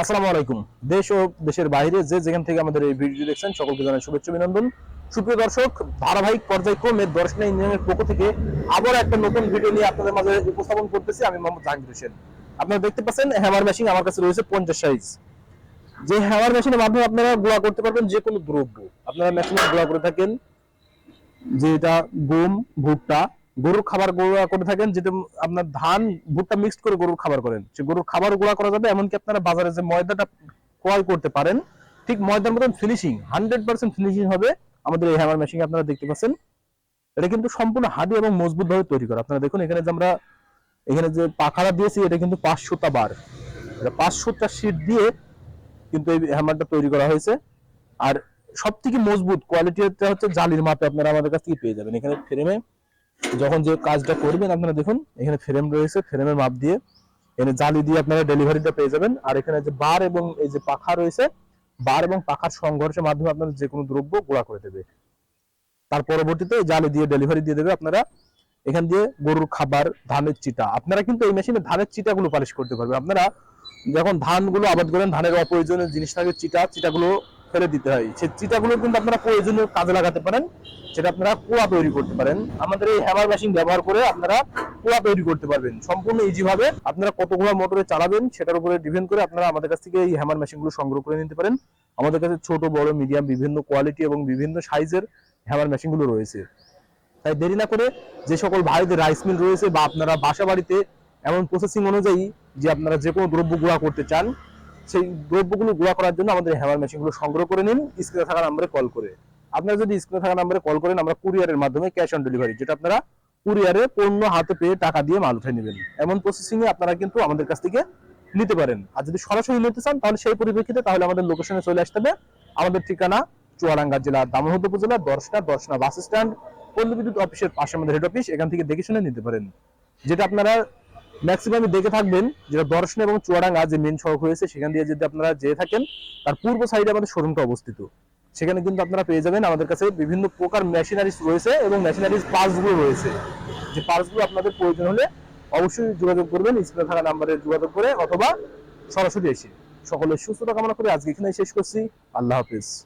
আসসালামু আলাইকুম। দেশ ও দেশের বাইরে যে যেখান থেকে আমাদের এই ভিডিও দেখছেন, সকলকে জানাই শুভেচ্ছা, অভিনন্দন। সুপ্রিয় দর্শক, ধারাবাহিক পর্যায়ক্রমে দর্শনা ইঞ্জিনিয়ারের পক্ষ থেকে আবার একটা নতুন ভিডিও নিয়ে আপনাদের মাঝে উপস্থাপন করতেছি। আমি মোহাম্মদ জাহাঙ্গীর হোসেন। আপনারা দেখতে পাচ্ছেন হ্যামার মেশিন আমার কাছে রয়েছে পঞ্চাশ সাইজ যে হ্যামার মেশিনের মাধ্যমে আপনারা গুঁড়া করতে পারবেন যে কোনো দ্রব্য। আপনারা মেশিনে গুঁড়া করে থাকেন, যেটা গম, ভুট্টা গরুর খাবার গুঁড়া করে থাকেন, যেটা আপনার ধান, ভুট্টা মিক্সড করে গরুর খাবার করেন। সে গরুর খাবার গুঁড়া করা যাবে, এমনকি আপনারা বাজারে যে ময়দাটা ক্রয় করতে পারেন, ঠিক ময়দার মতন ফিনিশিং হান্ড্রেড পার্সেন্ট ফিনিশিং হবে। আমাদের এই হ্যামার মেশিন আপনারা দেখতে পাচ্ছেন। এটা কিন্তু সম্পূর্ণ হাডি এবং মজবুত ভাবে তৈরি করা। আপনারা দেখুন, এখানে যে আমরা, এখানে যে পাখাটা দিয়েছি, এটা কিন্তু পাঁচশোটা বার। এটা পাঁচশোটা শিট দিয়ে কিন্তু এই হ্যামারটা তৈরি করা হয়েছে। আর সব থেকে মজবুত কোয়ালিটিটা হচ্ছে জালির মাপে আপনারা আমাদের কাছ থেকে পেয়ে যাবেন। এখানে ফ্রেমে যখন যে কাজটা করবেন আপনারা দেখুন, এখানে ফ্রেম রয়েছে ফ্রেমের মাপ দিয়ে। এখানে জালি দিয়ে আপনারা ডেলিভারিটা পেয়ে যাবেন। আর এখানে যে বার এবং এই যে পাখা রয়েছে, বার এবং পাখার সংঘর্ষের মাধ্যমে আপনারা যে কোনো দ্রব্য গুঁড়া করে দেবে। তার পরবর্তীতে জালি দিয়ে ডেলিভারি দিয়ে দেবে আপনারা। এখান দিয়ে গরুর খাবার, ধানের চিটা। আপনারা কিন্তু এই মেশিনে ধানের চিটাগুলো পালিশ করতে পারবেন। আপনারা যখন ধানগুলো আবাদ করেন, ধানের অপ্রয়োজনীয় জিনিস থাকে, চিটা, চিটাগুলো ফেলে দিতে হয়। সেই চিটাগুলো কিন্তু আপনারা প্রয়োজনীয় কাজে লাগাতে পারেন সেটা আপনারা কুয়া তৈরি করতে পারেন। আমাদের এই হ্যামার মেশিন ব্যবহার করে আপনারা কুয়া তৈরি করতে পারবেন। সম্পূর্ণ ইজি ভাবে আপনারা কতগুলো মোটরে চালাবেন সেটার উপরে ডিপেন্ড করে আপনারা আমাদের কাছ থেকে এই হ্যামার মেশিনগুলো সংগ্রহ করে নিতে পারেন। আমাদের কাছে ছোট, বড় মিডিয়াম বিভিন্ন কোয়ালিটি এবং বিভিন্ন সাইজের হ্যামার মেশিনগুলো রয়েছে। তাই দেরি না করে যে সকল ভাইদের রাইস মিল রয়েছে বা আপনারা বাসা বাড়িতে এমন প্রসেসিং অনুযায়ী যে আপনারা যে কোনো দ্রব্য গুঁড়া করতে চান সেই দ্রব্যগুলো গুঁড়া করার জন্য আমাদের হ্যামার মেশিনগুলো সংগ্রহ করে নিন স্ক্রিনে থাকা নাম্বারে কল করে। আপনারা যদি স্ক্রিনে থাকা নাম্বারে কল করেন, আমরা কুরিয়ারের মাধ্যমে ক্যাশ অন ডেলিভারি যেটা আপনারা কুরিয়ারে পণ্য হাতে পেয়ে টাকা দিয়ে মাল উঠে নেবেন। এমন প্রসেসিং এ আপনারা কিন্তু আমাদের কাছ থেকে নিতে পারেন। আর যদি সরাসরি নিতে চান, তাহলে সেই পরিপ্রেক্ষিতে তাহলে আমাদের লোকেশনে চলে আসতে হবে। আমাদের ঠিকানা চুয়াডাঙ্গা জেলা দামোহদ উপজেলা দর্শনা দর্শনা বাস স্ট্যান্ড পল্লী বিদ্যুৎ অফিসের পাশে আমাদের হেড অফিস এখান থেকে দেখে শুনে নিতে পারেন। যেটা আপনারা ম্যাক্সিমাম দেখে থাকবেন যেটা দর্শন এবং চুয়াডাঙ্গা যে মেন সড়ক হয়েছে সেখান দিয়ে যদি আপনারা যেয়ে থাকেন, তার পূর্ব সাইডে আমাদের শোরুমটা অবস্থিত। সেখানে কিন্তু আপনারা পেয়ে যাবেন আমাদের কাছে বিভিন্ন প্রকার মেশিনারিজ রয়েছে এবং মেশিনারিজ পার্টসগুলো রয়েছে। যে পার্টসগুলো আপনাদের প্রয়োজন হলে অবশ্যই যোগাযোগ করবেন, স্ক্রিনে থাকা নাম্বারে যোগাযোগ করে অথবা সরাসরি এসে। সকলের সুস্থতা কামনা করে আজকে এখানে শেষ করছি। আল্লাহ হাফিজ।